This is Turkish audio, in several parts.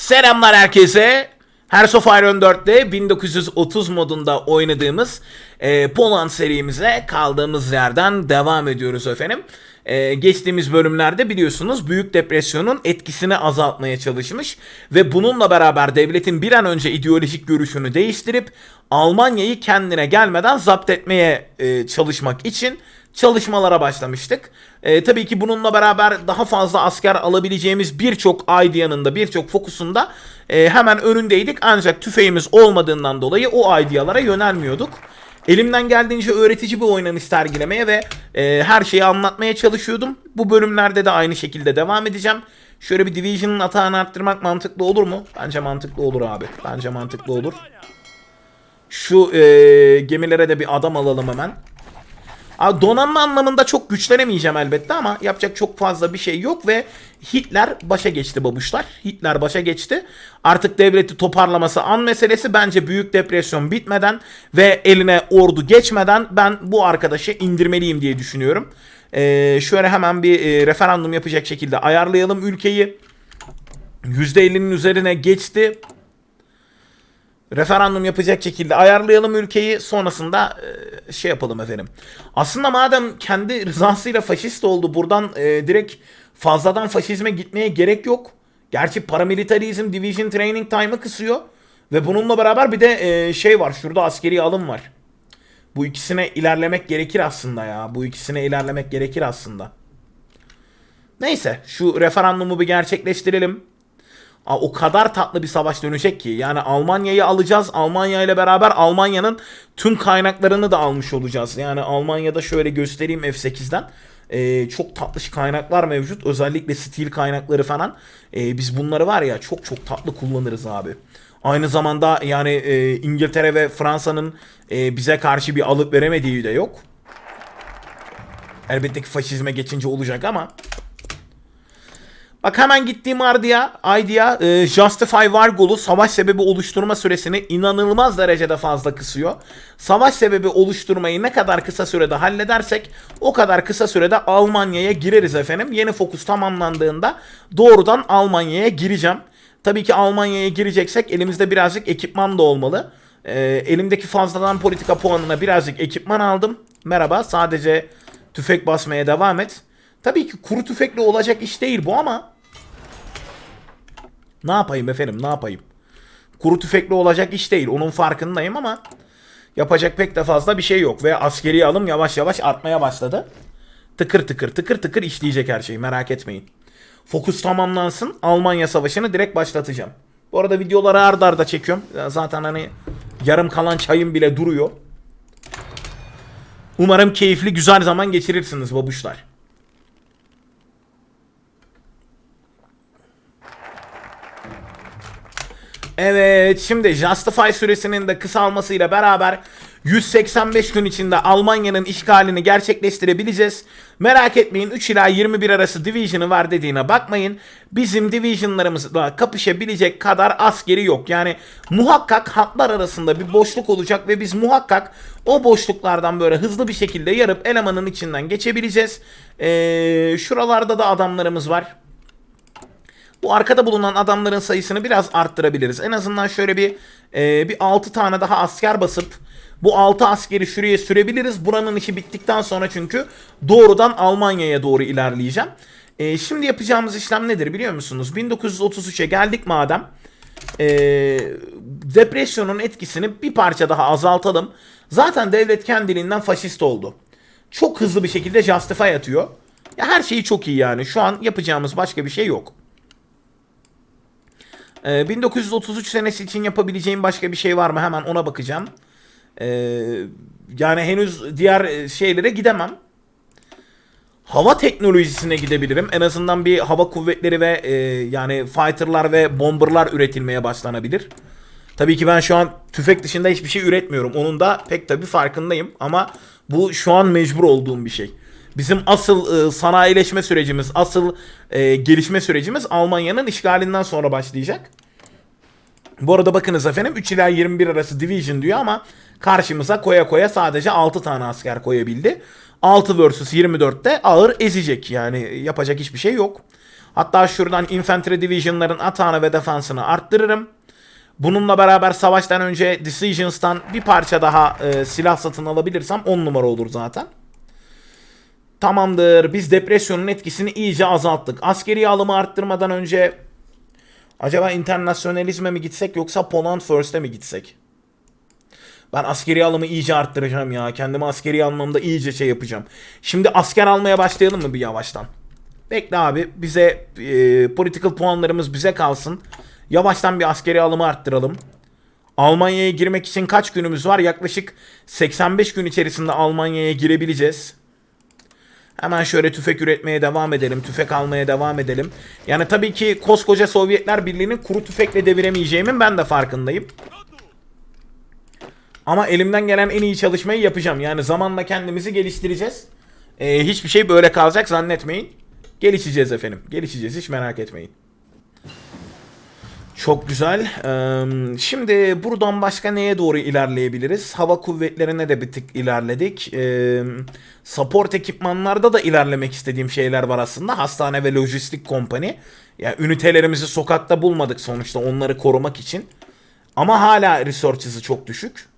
Selamlar herkese. Hearts of Iron 4'te 1930 modunda oynadığımız e, Poland serimize kaldığımız yerden devam ediyoruz efendim. E, geçtiğimiz bölümlerde biliyorsunuz Büyük Depresyon'un etkisini azaltmaya çalışmış ve bununla beraber devletin bir an önce ideolojik görüşünü değiştirip Almanya'yı kendine gelmeden zapt etmeye e, çalışmak için çalışmalara başlamıştık. Ee, tabii ki bununla beraber daha fazla asker alabileceğimiz birçok idea'nın da birçok fokusunda e, hemen önündeydik. Ancak tüfeğimiz olmadığından dolayı o idealara yönelmiyorduk. Elimden geldiğince öğretici bir oynanış sergilemeye ve e, her şeyi anlatmaya çalışıyordum. Bu bölümlerde de aynı şekilde devam edeceğim. Şöyle bir Division'ın atağını arttırmak mantıklı olur mu? Bence mantıklı olur abi. Bence mantıklı olur. Şu e, gemilere de bir adam alalım hemen. Donanma anlamında çok güçlenemeyeceğim elbette ama yapacak çok fazla bir şey yok ve Hitler başa geçti babuşlar. Hitler başa geçti. Artık devleti toparlaması an meselesi bence büyük depresyon bitmeden ve eline ordu geçmeden ben bu arkadaşı indirmeliyim diye düşünüyorum. Ee, şöyle hemen bir e, referandum yapacak şekilde ayarlayalım ülkeyi. %50'nin üzerine geçti referandum yapacak şekilde ayarlayalım ülkeyi. Sonrasında e, şey yapalım efendim. Aslında madem kendi rızasıyla faşist oldu buradan e, direkt fazladan faşizme gitmeye gerek yok. Gerçi paramilitarizm division training time'ı kısıyor. Ve bununla beraber bir de e, şey var. Şurada askeri alım var. Bu ikisine ilerlemek gerekir aslında ya. Bu ikisine ilerlemek gerekir aslında. Neyse şu referandumu bir gerçekleştirelim. O kadar tatlı bir savaş dönecek ki. Yani Almanya'yı alacağız. Almanya ile beraber Almanya'nın tüm kaynaklarını da almış olacağız. Yani Almanya'da şöyle göstereyim F8'den. Ee, çok tatlış kaynaklar mevcut. Özellikle stil kaynakları falan. Ee, biz bunları var ya çok çok tatlı kullanırız abi. Aynı zamanda yani e, İngiltere ve Fransa'nın e, bize karşı bir alıp veremediği de yok. Elbette ki faşizme geçince olacak ama Bak hemen gittiğim ardıya, idea e, Justify Vargol'u savaş sebebi oluşturma süresini inanılmaz derecede fazla kısıyor. Savaş sebebi oluşturmayı ne kadar kısa sürede halledersek o kadar kısa sürede Almanya'ya gireriz efendim. Yeni fokus tamamlandığında doğrudan Almanya'ya gireceğim. Tabii ki Almanya'ya gireceksek elimizde birazcık ekipman da olmalı. E, elimdeki fazladan politika puanına birazcık ekipman aldım. Merhaba sadece tüfek basmaya devam et. Tabii ki kuru tüfekle olacak iş değil bu ama ne yapayım efendim ne yapayım? Kuru tüfekle olacak iş değil onun farkındayım ama yapacak pek de fazla bir şey yok ve askeri alım yavaş yavaş artmaya başladı. Tıkır tıkır tıkır tıkır işleyecek her şey merak etmeyin. Fokus tamamlansın Almanya savaşını direkt başlatacağım. Bu arada videoları ardarda arda çekiyorum. Zaten hani yarım kalan çayım bile duruyor. Umarım keyifli güzel zaman geçirirsiniz babuşlar. Evet şimdi Justify süresinin de kısalmasıyla beraber 185 gün içinde Almanya'nın işgalini gerçekleştirebileceğiz. Merak etmeyin 3 ila 21 arası division'ı var dediğine bakmayın. Bizim division'larımızla kapışabilecek kadar askeri yok. Yani muhakkak hatlar arasında bir boşluk olacak ve biz muhakkak o boşluklardan böyle hızlı bir şekilde yarıp elemanın içinden geçebileceğiz. Ee, şuralarda da adamlarımız var. Bu arkada bulunan adamların sayısını biraz arttırabiliriz. En azından şöyle bir e, bir 6 tane daha asker basıp bu 6 askeri şuraya sürebiliriz. Buranın işi bittikten sonra çünkü doğrudan Almanya'ya doğru ilerleyeceğim. E, şimdi yapacağımız işlem nedir biliyor musunuz? 1933'e geldik madem. E, depresyonun etkisini bir parça daha azaltalım. Zaten devlet kendiliğinden faşist oldu. Çok hızlı bir şekilde justify atıyor. Ya her şeyi çok iyi yani. Şu an yapacağımız başka bir şey yok. 1933 ee, senesi için yapabileceğim başka bir şey var mı? Hemen ona bakacağım. Ee, yani henüz diğer şeylere gidemem. Hava teknolojisine gidebilirim. En azından bir hava kuvvetleri ve e, yani fighterlar ve bomberlar üretilmeye başlanabilir. Tabii ki ben şu an tüfek dışında hiçbir şey üretmiyorum. Onun da pek tabii farkındayım. Ama bu şu an mecbur olduğum bir şey. Bizim asıl e, sanayileşme sürecimiz, asıl e, gelişme sürecimiz Almanya'nın işgalinden sonra başlayacak. Bu arada bakınız efendim 3 ila 21 arası division diyor ama karşımıza koya koya sadece 6 tane asker koyabildi. 6 vs 24'te ağır ezecek yani yapacak hiçbir şey yok. Hatta şuradan infantry division'ların atağını ve defansını arttırırım. Bununla beraber savaştan önce Decisions'tan bir parça daha e, silah satın alabilirsem 10 numara olur zaten. Tamamdır. Biz depresyonun etkisini iyice azalttık. Askeri alımı arttırmadan önce acaba internasyonalizme mi gitsek yoksa Poland First'e mi gitsek? Ben askeri alımı iyice arttıracağım ya. Kendimi askeri almamda iyice şey yapacağım. Şimdi asker almaya başlayalım mı bir yavaştan? Bekle abi. Bize e, political puanlarımız bize kalsın. Yavaştan bir askeri alımı arttıralım. Almanya'ya girmek için kaç günümüz var? Yaklaşık 85 gün içerisinde Almanya'ya girebileceğiz. Hemen şöyle tüfek üretmeye devam edelim. Tüfek almaya devam edelim. Yani tabii ki koskoca Sovyetler Birliği'ni kuru tüfekle deviremeyeceğimin ben de farkındayım. Ama elimden gelen en iyi çalışmayı yapacağım. Yani zamanla kendimizi geliştireceğiz. Ee, hiçbir şey böyle kalacak zannetmeyin. Gelişeceğiz efendim. Gelişeceğiz hiç merak etmeyin. Çok güzel. Şimdi buradan başka neye doğru ilerleyebiliriz? Hava kuvvetlerine de bir tık ilerledik. Support ekipmanlarda da ilerlemek istediğim şeyler var aslında. Hastane ve lojistik kompani. Yani ünitelerimizi sokakta bulmadık sonuçta onları korumak için. Ama hala research hızı çok düşük.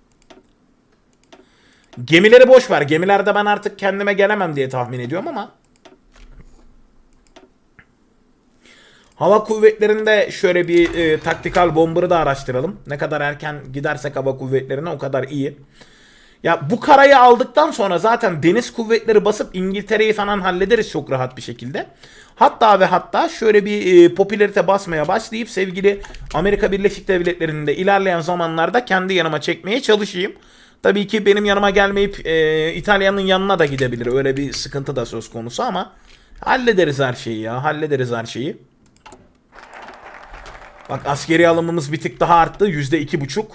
Gemileri boş ver. Gemilerde ben artık kendime gelemem diye tahmin ediyorum ama. Hava kuvvetlerinde şöyle bir e, taktikal bomber'ı da araştıralım. Ne kadar erken gidersek hava kuvvetlerine o kadar iyi. Ya bu karayı aldıktan sonra zaten deniz kuvvetleri basıp İngiltere'yi falan hallederiz çok rahat bir şekilde. Hatta ve hatta şöyle bir e, popülarite basmaya başlayıp sevgili Amerika Birleşik Devletleri'nin de ilerleyen zamanlarda kendi yanıma çekmeye çalışayım. Tabii ki benim yanıma gelmeyip e, İtalya'nın yanına da gidebilir. Öyle bir sıkıntı da söz konusu ama hallederiz her şeyi ya. Hallederiz her şeyi. Bak askeri alımımız bir tık daha arttı. Yüzde iki buçuk.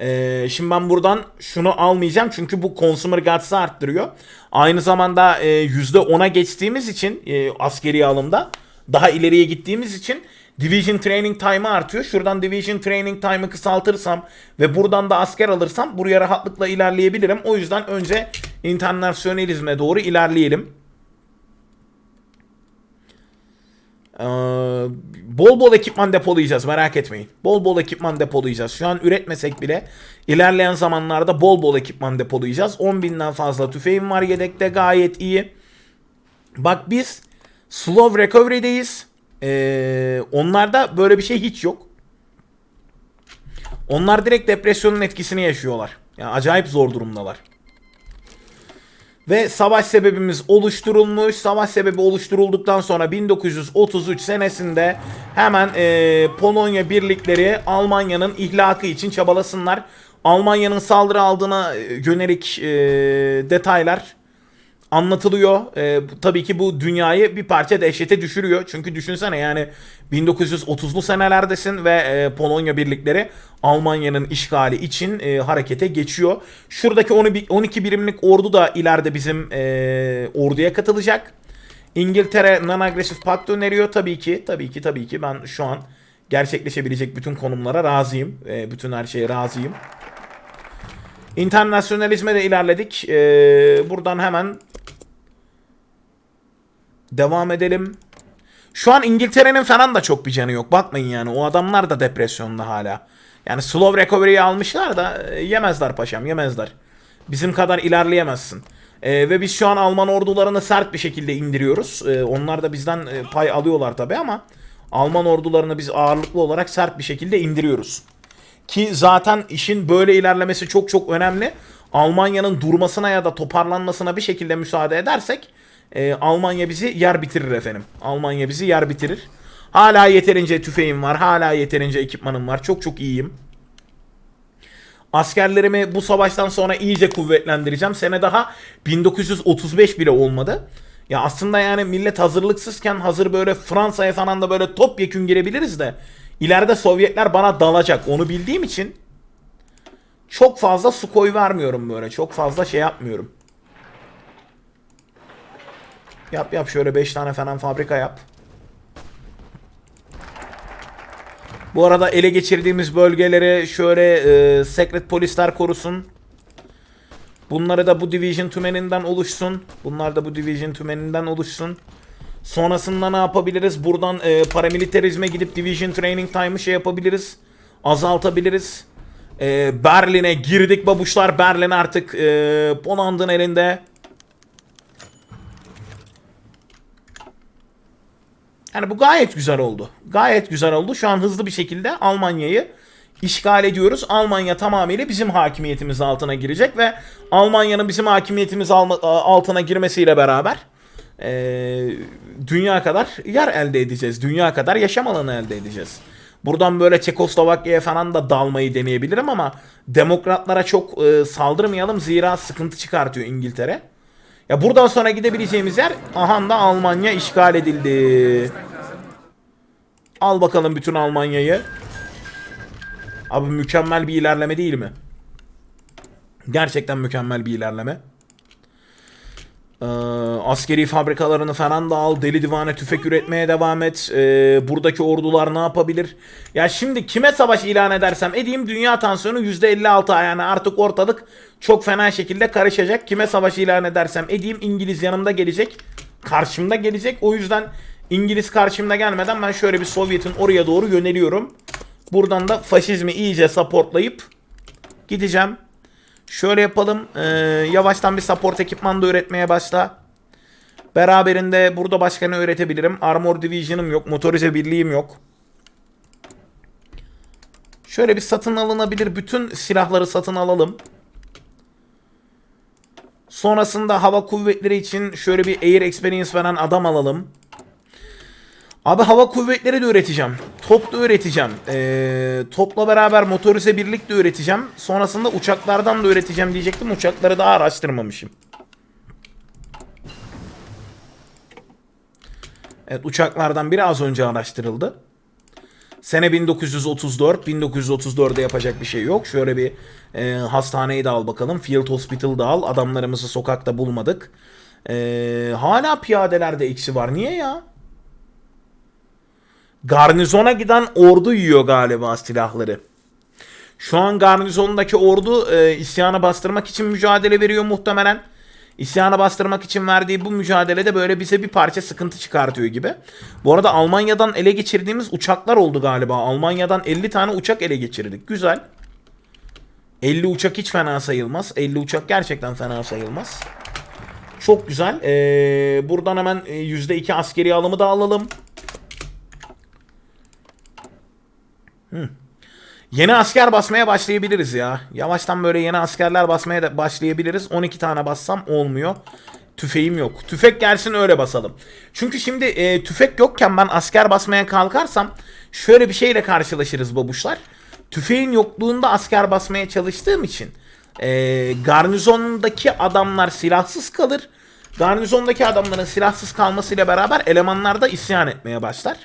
Ee, şimdi ben buradan şunu almayacağım çünkü bu consumer guts'ı arttırıyor. Aynı zamanda e, yüzde ona geçtiğimiz için e, askeri alımda daha ileriye gittiğimiz için Division Training Time'ı artıyor. Şuradan Division Training Time'ı kısaltırsam ve buradan da asker alırsam buraya rahatlıkla ilerleyebilirim. O yüzden önce internasyonalizme doğru ilerleyelim. Ee, bol bol ekipman depolayacağız merak etmeyin. Bol bol ekipman depolayacağız. Şu an üretmesek bile ilerleyen zamanlarda bol bol ekipman depolayacağız. 10.000'den fazla tüfeğim var yedekte gayet iyi. Bak biz slow recovery'deyiz. Ee, onlarda böyle bir şey hiç yok. Onlar direkt depresyonun etkisini yaşıyorlar. Yani acayip zor durumdalar. Ve savaş sebebimiz oluşturulmuş. Savaş sebebi oluşturulduktan sonra 1933 senesinde hemen e, Polonya birlikleri Almanya'nın ihlakı için çabalasınlar. Almanya'nın saldırı aldığına e, yönelik e, detaylar anlatılıyor. E, tabii ki bu dünyayı bir parça dehşete düşürüyor. Çünkü düşünsene yani 1930'lu senelerdesin ve e, Polonya birlikleri Almanya'nın işgali için e, harekete geçiyor. Şuradaki 12 birimlik ordu da ileride bizim e, orduya katılacak. İngiltere non-aggressive pact öneriyor tabii ki. Tabii ki tabii ki ben şu an gerçekleşebilecek bütün konumlara razıyım. E, bütün her şeye razıyım. İnternasyonalizme de ilerledik. E, buradan hemen devam edelim. Şu an İngiltere'nin falan da çok bir canı yok. Bakmayın yani o adamlar da depresyonda hala. Yani slow recovery'yi almışlar da e, yemezler paşam yemezler. Bizim kadar ilerleyemezsin. E, ve biz şu an Alman ordularını sert bir şekilde indiriyoruz. E, onlar da bizden e, pay alıyorlar tabi ama Alman ordularını biz ağırlıklı olarak sert bir şekilde indiriyoruz. Ki zaten işin böyle ilerlemesi çok çok önemli. Almanya'nın durmasına ya da toparlanmasına bir şekilde müsaade edersek e, Almanya bizi yer bitirir efendim. Almanya bizi yer bitirir. Hala yeterince tüfeğim var. Hala yeterince ekipmanım var. Çok çok iyiyim. Askerlerimi bu savaştan sonra iyice kuvvetlendireceğim. Sene daha 1935 bile olmadı. Ya aslında yani millet hazırlıksızken hazır böyle Fransa'ya falan da böyle topyekün girebiliriz de ileride Sovyetler bana dalacak. Onu bildiğim için çok fazla su koy vermiyorum böyle. Çok fazla şey yapmıyorum. Yap yap şöyle 5 tane falan fabrika yap. Bu arada ele geçirdiğimiz bölgeleri şöyle e, secret polisler korusun. Bunları da bu division tümeninden oluşsun. Bunlar da bu division tümeninden oluşsun. Sonrasında ne yapabiliriz? Buradan e, paramilitarizme gidip Division Training Time'ı şey yapabiliriz. Azaltabiliriz. E, Berlin'e girdik babuşlar. Berlin artık e, Poland'ın elinde. Yani bu gayet güzel oldu. Gayet güzel oldu. Şu an hızlı bir şekilde Almanya'yı işgal ediyoruz. Almanya tamamıyla bizim hakimiyetimiz altına girecek ve Almanya'nın bizim hakimiyetimiz altına girmesiyle beraber eee, dünya kadar yer elde edeceğiz. Dünya kadar yaşam alanı elde edeceğiz. Buradan böyle Çekoslovakya'ya falan da dalmayı deneyebilirim ama demokratlara çok eee, saldırmayalım zira sıkıntı çıkartıyor İngiltere. Ya buradan sonra gidebileceğimiz yer aha da Almanya işgal edildi. Al bakalım bütün Almanya'yı. Abi mükemmel bir ilerleme değil mi? Gerçekten mükemmel bir ilerleme. Ee, askeri fabrikalarını falan da al. Deli divane tüfek üretmeye devam et. Ee, buradaki ordular ne yapabilir? Ya şimdi kime savaş ilan edersem edeyim dünya tansiyonu %56 yani artık ortalık çok fena şekilde karışacak. Kime savaş ilan edersem edeyim İngiliz yanımda gelecek. Karşımda gelecek. O yüzden İngiliz karşımda gelmeden ben şöyle bir Sovyet'in oraya doğru yöneliyorum. Buradan da faşizmi iyice supportlayıp gideceğim. Şöyle yapalım. Ee, yavaştan bir support ekipman da üretmeye başla. Beraberinde burada başka ne üretebilirim? Armor Division'ım yok. Motorize birliğim yok. Şöyle bir satın alınabilir bütün silahları satın alalım. Sonrasında hava kuvvetleri için şöyle bir air experience veren adam alalım. Abi hava kuvvetleri de üreteceğim. Top da üreteceğim. Ee, topla beraber motorize birlik de üreteceğim. Sonrasında uçaklardan da üreteceğim diyecektim. Uçakları daha araştırmamışım. Evet uçaklardan biri az önce araştırıldı. Sene 1934. 1934'de yapacak bir şey yok. Şöyle bir e, hastaneyi de al bakalım. Field Hospital da al. Adamlarımızı sokakta bulmadık. E, hala piyadelerde eksi var. Niye ya? Garnizona giden ordu yiyor galiba silahları. Şu an garnizondaki ordu e, isyanı bastırmak için mücadele veriyor muhtemelen. İsyanı bastırmak için verdiği bu mücadelede böyle bize bir parça sıkıntı çıkartıyor gibi. Bu arada Almanya'dan ele geçirdiğimiz uçaklar oldu galiba. Almanya'dan 50 tane uçak ele geçirdik. Güzel. 50 uçak hiç fena sayılmaz. 50 uçak gerçekten fena sayılmaz. Çok güzel. Ee, buradan hemen e, %2 askeri alımı da alalım. Yeni asker basmaya başlayabiliriz ya. Yavaştan böyle yeni askerler basmaya da başlayabiliriz. 12 tane bassam olmuyor. Tüfeğim yok. Tüfek gelsin öyle basalım. Çünkü şimdi e, tüfek yokken ben asker basmaya kalkarsam şöyle bir şeyle karşılaşırız babuşlar. Tüfeğin yokluğunda asker basmaya çalıştığım için e, garnizondaki adamlar silahsız kalır. Garnizondaki adamların silahsız kalmasıyla beraber elemanlar da isyan etmeye başlar.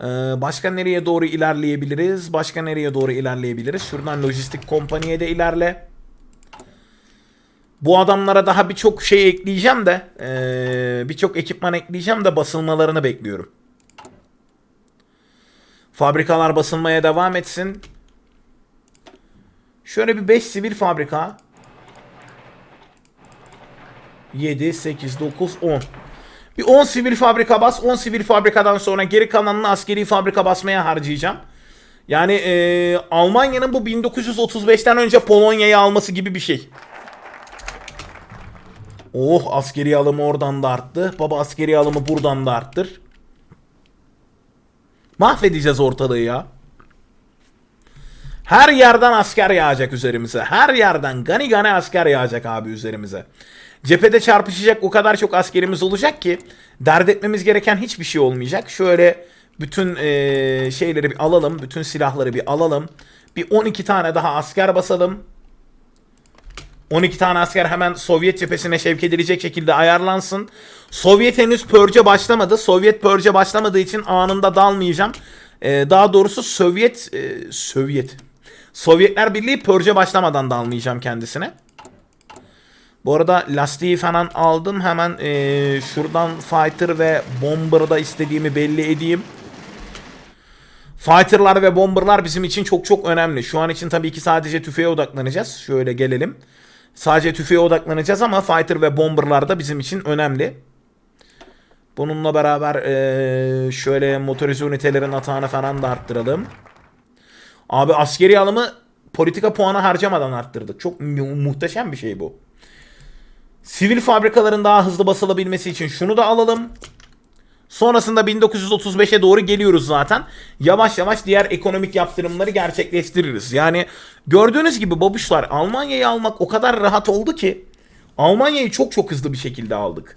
Ee, başka nereye doğru ilerleyebiliriz? Başka nereye doğru ilerleyebiliriz? Şuradan lojistik kompaniye de ilerle. Bu adamlara daha birçok şey ekleyeceğim de ee, birçok ekipman ekleyeceğim de basılmalarını bekliyorum. Fabrikalar basılmaya devam etsin. Şöyle bir 5 sivil fabrika. 7, 8, 9, 10. Bir 10 sivil fabrika bas. 10 sivil fabrikadan sonra geri kalanını askeri fabrika basmaya harcayacağım. Yani e, Almanya'nın bu 1935'ten önce Polonya'yı alması gibi bir şey. Oh askeri alımı oradan da arttı. Baba askeri alımı buradan da arttır. Mahvedeceğiz ortalığı ya. Her yerden asker yağacak üzerimize. Her yerden gani gani asker yağacak abi üzerimize. Cephede çarpışacak o kadar çok askerimiz olacak ki dert etmemiz gereken hiçbir şey olmayacak. Şöyle bütün eee, şeyleri bir alalım. Bütün silahları bir alalım. Bir 12 tane daha asker basalım. 12 tane asker hemen Sovyet cephesine sevk edilecek şekilde ayarlansın. Sovyet henüz pörce başlamadı. Sovyet pörce başlamadığı için anında dalmayacağım. Ee, daha doğrusu Sovyet e, Sovyet Sovyetler Birliği pörce başlamadan dalmayacağım kendisine. Bu arada lastiği falan aldım. Hemen e, şuradan fighter ve bomber'da istediğimi belli edeyim. Fighter'lar ve bomber'lar bizim için çok çok önemli. Şu an için tabii ki sadece tüfeğe odaklanacağız. Şöyle gelelim. Sadece tüfeğe odaklanacağız ama fighter ve bomberlar da bizim için önemli. Bununla beraber eee, şöyle motorize ünitelerin atağını falan da arttıralım. Abi askeri alımı politika puanı harcamadan arttırdık. Çok mu- muhteşem bir şey bu. Sivil fabrikaların daha hızlı basılabilmesi için şunu da alalım. Sonrasında 1935'e doğru geliyoruz zaten. Yavaş yavaş diğer ekonomik yaptırımları gerçekleştiririz. Yani gördüğünüz gibi babuşlar Almanya'yı almak o kadar rahat oldu ki Almanya'yı çok çok hızlı bir şekilde aldık.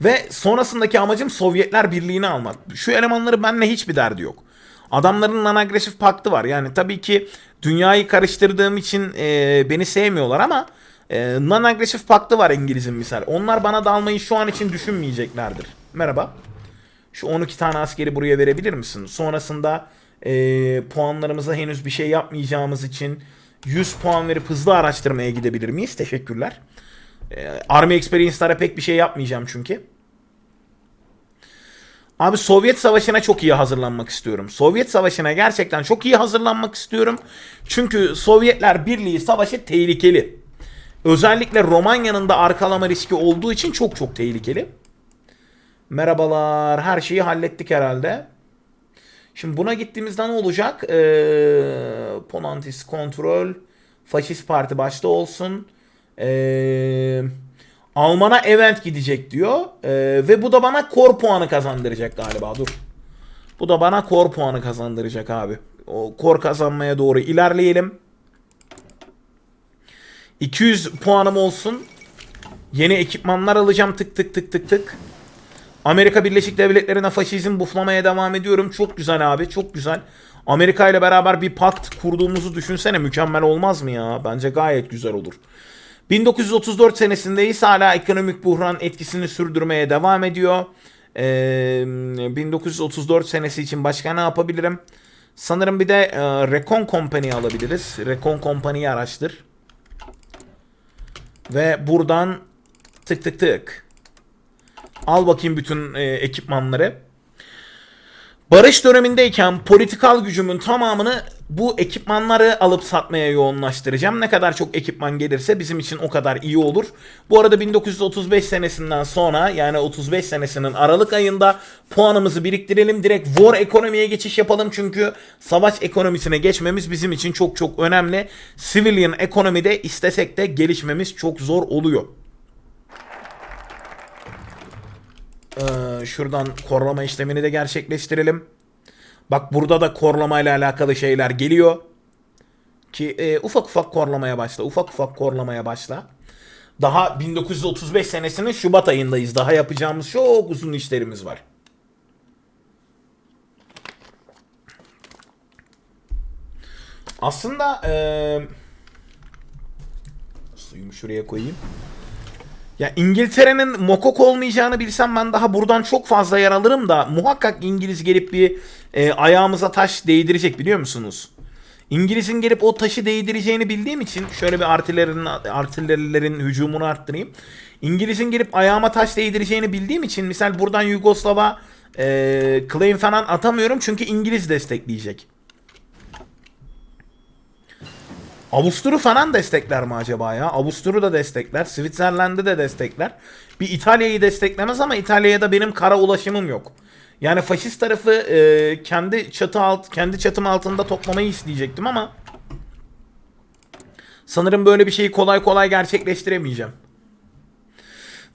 Ve sonrasındaki amacım Sovyetler Birliği'ni almak. Şu elemanları benimle hiçbir derdi yok. Adamların non-agresif paktı var. Yani tabii ki dünyayı karıştırdığım için e, beni sevmiyorlar ama e, non-agresif paktı var İngiliz'in misal. Onlar bana dalmayı şu an için düşünmeyeceklerdir. Merhaba. Şu 12 tane askeri buraya verebilir misin? Sonrasında e, puanlarımıza henüz bir şey yapmayacağımız için 100 puan verip hızlı araştırmaya gidebilir miyiz? Teşekkürler. E, Army Experience'lara pek bir şey yapmayacağım çünkü. Abi Sovyet Savaşı'na çok iyi hazırlanmak istiyorum. Sovyet Savaşı'na gerçekten çok iyi hazırlanmak istiyorum. Çünkü Sovyetler Birliği savaşı tehlikeli. Özellikle Romanya'nın da arkalama riski olduğu için çok çok tehlikeli. Merhabalar. Her şeyi hallettik herhalde. Şimdi buna gittiğimizde ne olacak? Ee, Ponantis Kontrol. Faşist Parti başta olsun. Ee, Alman'a event gidecek diyor. Ee, ve bu da bana kor puanı kazandıracak galiba. Dur. Bu da bana kor puanı kazandıracak abi. O kor kazanmaya doğru ilerleyelim. 200 puanım olsun. Yeni ekipmanlar alacağım tık tık tık tık tık. Amerika Birleşik Devletleri'ne faşizm buflamaya devam ediyorum. Çok güzel abi çok güzel. Amerika ile beraber bir pakt kurduğumuzu düşünsene mükemmel olmaz mı ya? Bence gayet güzel olur. 1934 senesindeyiz hala ekonomik buhran etkisini sürdürmeye devam ediyor. Ee, 1934 senesi için başka ne yapabilirim? Sanırım bir de e, Recon Company'yi alabiliriz. Recon Company'yi araştır. Ve buradan tık tık tık. Al bakayım bütün e, ekipmanları. Barış dönemindeyken politikal gücümün tamamını bu ekipmanları alıp satmaya yoğunlaştıracağım. Ne kadar çok ekipman gelirse bizim için o kadar iyi olur. Bu arada 1935 senesinden sonra yani 35 senesinin Aralık ayında puanımızı biriktirelim. Direkt war ekonomiye geçiş yapalım. Çünkü savaş ekonomisine geçmemiz bizim için çok çok önemli. Civilian ekonomide istesek de gelişmemiz çok zor oluyor. Ee, şuradan korlama işlemini de gerçekleştirelim. Bak burada da korlama ile alakalı şeyler geliyor. Ki e, ufak ufak korlamaya başla. Ufak ufak korlamaya başla. Daha 1935 senesinin Şubat ayındayız. Daha yapacağımız çok uzun işlerimiz var. Aslında e, suyumu şuraya koyayım. Ya İngiltere'nin mokok olmayacağını bilsem ben daha buradan çok fazla yer alırım da muhakkak İngiliz gelip bir e, ayağımıza taş değdirecek biliyor musunuz? İngiliz'in gelip o taşı değdireceğini bildiğim için şöyle bir artillerin artillerilerin hücumunu arttırayım. İngiliz'in gelip ayağıma taş değdireceğini bildiğim için misal buradan Yugoslav'a e, claim falan atamıyorum çünkü İngiliz destekleyecek. Avustur'u falan destekler mi acaba ya? Avustur'u da destekler. Switzerland'ı da destekler. Bir İtalya'yı desteklemez ama İtalya'ya da benim kara ulaşımım yok. Yani faşist tarafı e, kendi çatı alt kendi çatım altında toplamayı isteyecektim ama sanırım böyle bir şeyi kolay kolay gerçekleştiremeyeceğim.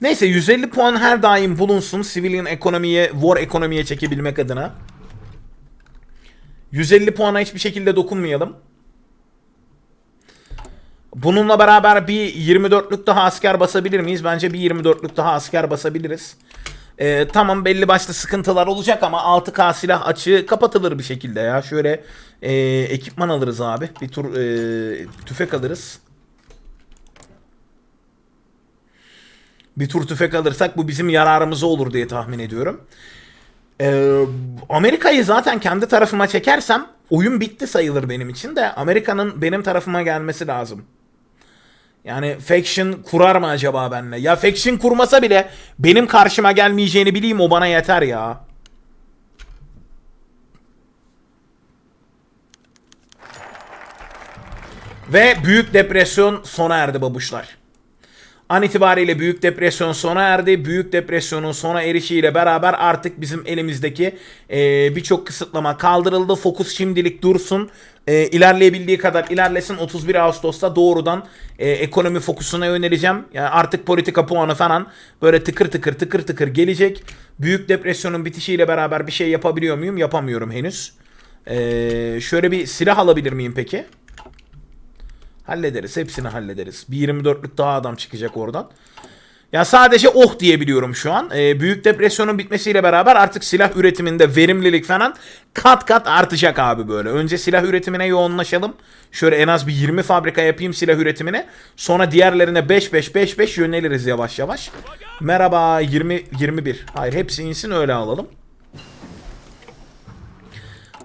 Neyse 150 puan her daim bulunsun civilian ekonomiye, war ekonomiye çekebilmek adına. 150 puana hiçbir şekilde dokunmayalım. Bununla beraber bir 24'lük daha asker basabilir miyiz? Bence bir 24'lük daha asker basabiliriz. Ee, tamam belli başlı sıkıntılar olacak ama 6K silah açığı kapatılır bir şekilde ya. Şöyle e, ekipman alırız abi. Bir tur e, tüfek alırız. Bir tur tüfek alırsak bu bizim yararımıza olur diye tahmin ediyorum. Ee, Amerika'yı zaten kendi tarafıma çekersem oyun bitti sayılır benim için de Amerika'nın benim tarafıma gelmesi lazım. Yani faction kurar mı acaba benimle? Ya faction kurmasa bile benim karşıma gelmeyeceğini bileyim o bana yeter ya. Ve Büyük Depresyon sona erdi babuşlar. An itibariyle Büyük Depresyon sona erdi. Büyük Depresyon'un sona erişiyle beraber artık bizim elimizdeki e, birçok kısıtlama kaldırıldı. Fokus şimdilik dursun. E, ilerleyebildiği kadar ilerlesin. 31 Ağustos'ta doğrudan e, ekonomi fokusuna yöneleceğim. Yani artık politika puanı falan böyle tıkır tıkır tıkır tıkır gelecek. Büyük Depresyon'un bitişiyle beraber bir şey yapabiliyor muyum? Yapamıyorum henüz. E, şöyle bir silah alabilir miyim peki? Hallederiz. Hepsini hallederiz. Bir 24'lük daha adam çıkacak oradan. Ya sadece oh diyebiliyorum şu an. Ee, büyük depresyonun bitmesiyle beraber artık silah üretiminde verimlilik falan kat kat artacak abi böyle. Önce silah üretimine yoğunlaşalım. Şöyle en az bir 20 fabrika yapayım silah üretimine. Sonra diğerlerine 5 5 5 5 yöneliriz yavaş yavaş. Merhaba 20 21. Hayır hepsi insin öyle alalım.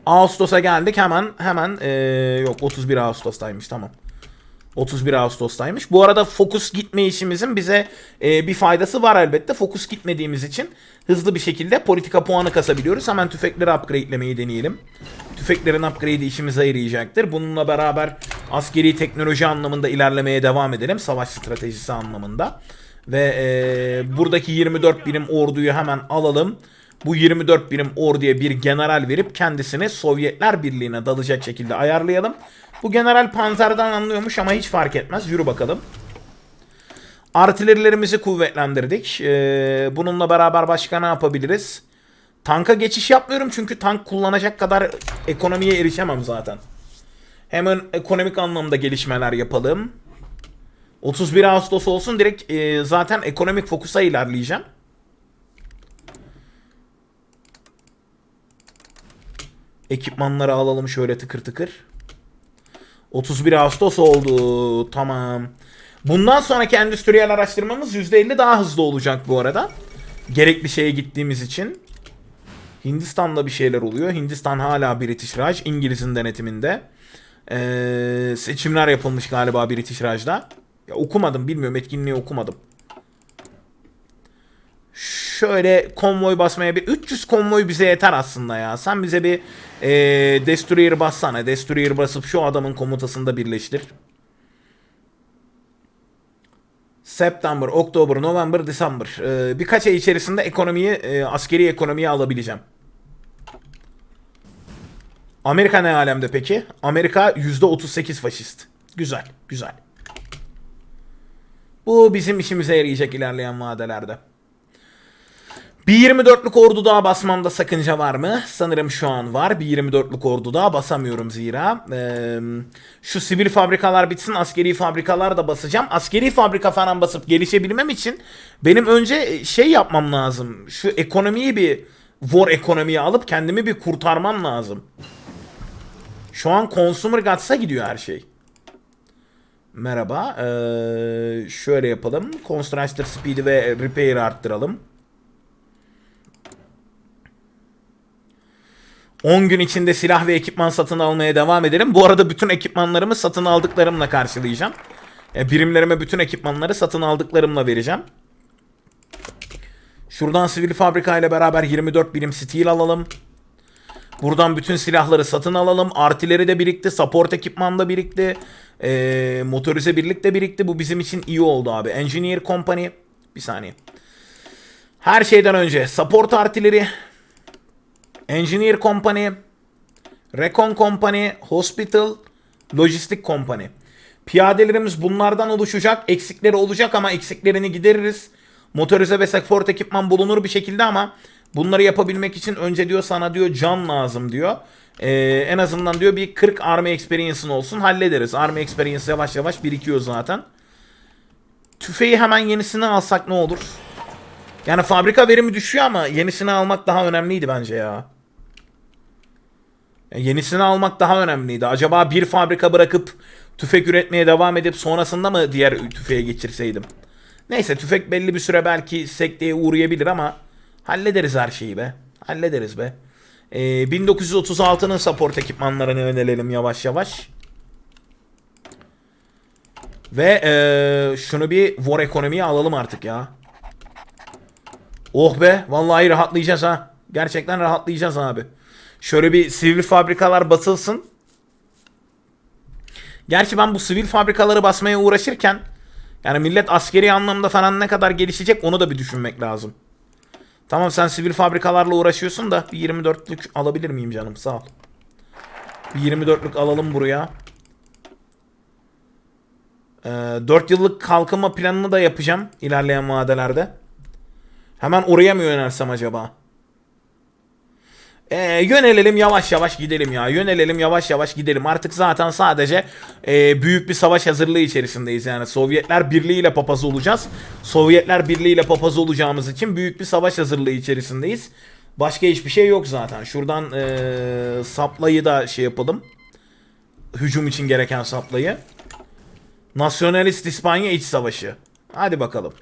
Ağustos'a geldik hemen hemen ee, yok 31 Ağustos'taymış tamam. 31 Ağustos'taymış. Bu arada fokus gitme işimizin bize e, bir faydası var elbette. Fokus gitmediğimiz için hızlı bir şekilde politika puanı kasabiliyoruz. Hemen tüfekleri upgrade'lemeyi deneyelim. Tüfeklerin upgrade'i işimize yarayacaktır. Bununla beraber askeri teknoloji anlamında ilerlemeye devam edelim. Savaş stratejisi anlamında. Ve e, buradaki 24 birim orduyu hemen alalım. Bu 24 birim orduya bir general verip kendisini Sovyetler Birliği'ne dalacak şekilde ayarlayalım. Bu general panzerden anlıyormuş ama hiç fark etmez. Yürü bakalım. Artilerilerimizi kuvvetlendirdik. Ee, bununla beraber başka ne yapabiliriz? Tanka geçiş yapmıyorum çünkü tank kullanacak kadar ekonomiye erişemem zaten. Hemen ekonomik anlamda gelişmeler yapalım. 31 Ağustos olsun direkt e, zaten ekonomik fokusa ilerleyeceğim. Ekipmanları alalım şöyle tıkır tıkır. 31 Ağustos oldu. Tamam. Bundan sonraki endüstriyel araştırmamız %50 daha hızlı olacak bu arada. Gerekli şeye gittiğimiz için. Hindistan'da bir şeyler oluyor. Hindistan hala British Raj. İngiliz'in denetiminde. Ee, seçimler yapılmış galiba British Raj'da. Ya okumadım bilmiyorum etkinliği okumadım. Şöyle konvoy basmaya bir 300 konvoy bize yeter aslında ya. Sen bize bir e, Destroyer bassana. Destroyer basıp şu adamın komutasında birleştir. September, Oktober, November, December. Ee, birkaç ay içerisinde ekonomiyi, e, askeri ekonomiyi alabileceğim. Amerika ne alemde peki? Amerika %38 faşist. Güzel, güzel. Bu bizim işimize yarayacak ilerleyen vadelerde. Bir 24'lük ordu daha basmamda sakınca var mı? Sanırım şu an var. Bir 24'lük ordu daha basamıyorum zira. Ee, şu sivil fabrikalar bitsin askeri fabrikalar da basacağım. Askeri fabrika falan basıp gelişebilmem için benim önce şey yapmam lazım. Şu ekonomiyi bir war ekonomiye alıp kendimi bir kurtarmam lazım. Şu an consumer guts'a gidiyor her şey. Merhaba. Ee, şöyle yapalım. Constructor speed'i ve repair arttıralım. 10 gün içinde silah ve ekipman satın almaya devam ederim. Bu arada bütün ekipmanlarımı satın aldıklarımla karşılayacağım. E, birimlerime bütün ekipmanları satın aldıklarımla vereceğim. Şuradan sivil fabrika ile beraber 24 birim steel alalım. Buradan bütün silahları satın alalım. Artileri de birikti. Support ekipman da birikti. E, motorize birlik de birikti. Bu bizim için iyi oldu abi. Engineer Company. Bir saniye. Her şeyden önce support artileri Engineer Company, Recon Company, Hospital, Logistik Company. Piyadelerimiz bunlardan oluşacak. Eksikleri olacak ama eksiklerini gideririz. Motorize ve support ekipman bulunur bir şekilde ama bunları yapabilmek için önce diyor sana diyor can lazım diyor. Ee, en azından diyor bir 40 Army Experience'ın olsun hallederiz. Army Experience yavaş yavaş birikiyor zaten. Tüfeği hemen yenisini alsak ne olur? Yani fabrika verimi düşüyor ama yenisini almak daha önemliydi bence ya. Yani yenisini almak daha önemliydi. Acaba bir fabrika bırakıp tüfek üretmeye devam edip sonrasında mı diğer tüfeğe geçirseydim? Neyse tüfek belli bir süre belki sekteye uğrayabilir ama hallederiz her şeyi be. Hallederiz be. Ee, 1936'nın support ekipmanlarını önerelim yavaş yavaş. Ve ee, şunu bir war ekonomiye alalım artık ya. Oh be vallahi rahatlayacağız ha. Gerçekten rahatlayacağız abi. Şöyle bir sivri fabrikalar basılsın. Gerçi ben bu sivil fabrikaları basmaya uğraşırken yani millet askeri anlamda falan ne kadar gelişecek onu da bir düşünmek lazım. Tamam sen sivil fabrikalarla uğraşıyorsun da bir 24'lük alabilir miyim canım sağ ol. Bir 24'lük alalım buraya. Ee, 4 yıllık kalkınma planını da yapacağım ilerleyen vadelerde. Hemen oraya mı yönelsem acaba? Ee, yönelelim yavaş yavaş gidelim ya. Yönelelim yavaş yavaş gidelim. Artık zaten sadece e, büyük bir savaş hazırlığı içerisindeyiz. Yani Sovyetler Birliği ile papaz olacağız. Sovyetler Birliği ile papaz olacağımız için büyük bir savaş hazırlığı içerisindeyiz. Başka hiçbir şey yok zaten. Şuradan e, saplayı da şey yapalım. Hücum için gereken saplayı. Nasyonalist İspanya iç savaşı. Hadi bakalım.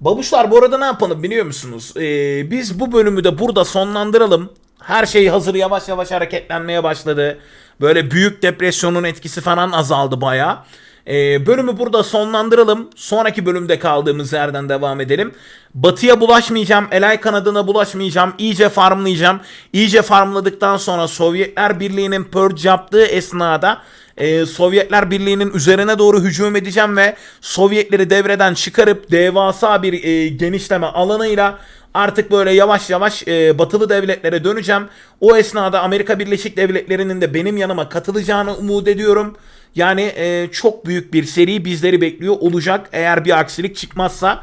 Babuşlar bu arada ne yapalım biliyor musunuz? Ee, biz bu bölümü de burada sonlandıralım. Her şey hazır yavaş yavaş hareketlenmeye başladı. Böyle büyük depresyonun etkisi falan azaldı baya. Ee, bölümü burada sonlandıralım. Sonraki bölümde kaldığımız yerden devam edelim. Batıya bulaşmayacağım. Elay kanadına bulaşmayacağım. İyice farmlayacağım. İyice farmladıktan sonra Sovyetler Birliği'nin purge yaptığı esnada e, Sovyetler Birliği'nin üzerine doğru hücum edeceğim ve Sovyetleri devreden çıkarıp devasa bir e, genişleme alanıyla artık böyle yavaş yavaş e, batılı devletlere döneceğim. O esnada Amerika Birleşik Devletleri'nin de benim yanıma katılacağını umut ediyorum. Yani e, çok büyük bir seri bizleri bekliyor olacak eğer bir aksilik çıkmazsa.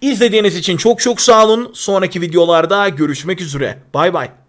İzlediğiniz için çok çok sağ olun. Sonraki videolarda görüşmek üzere. Bay bay.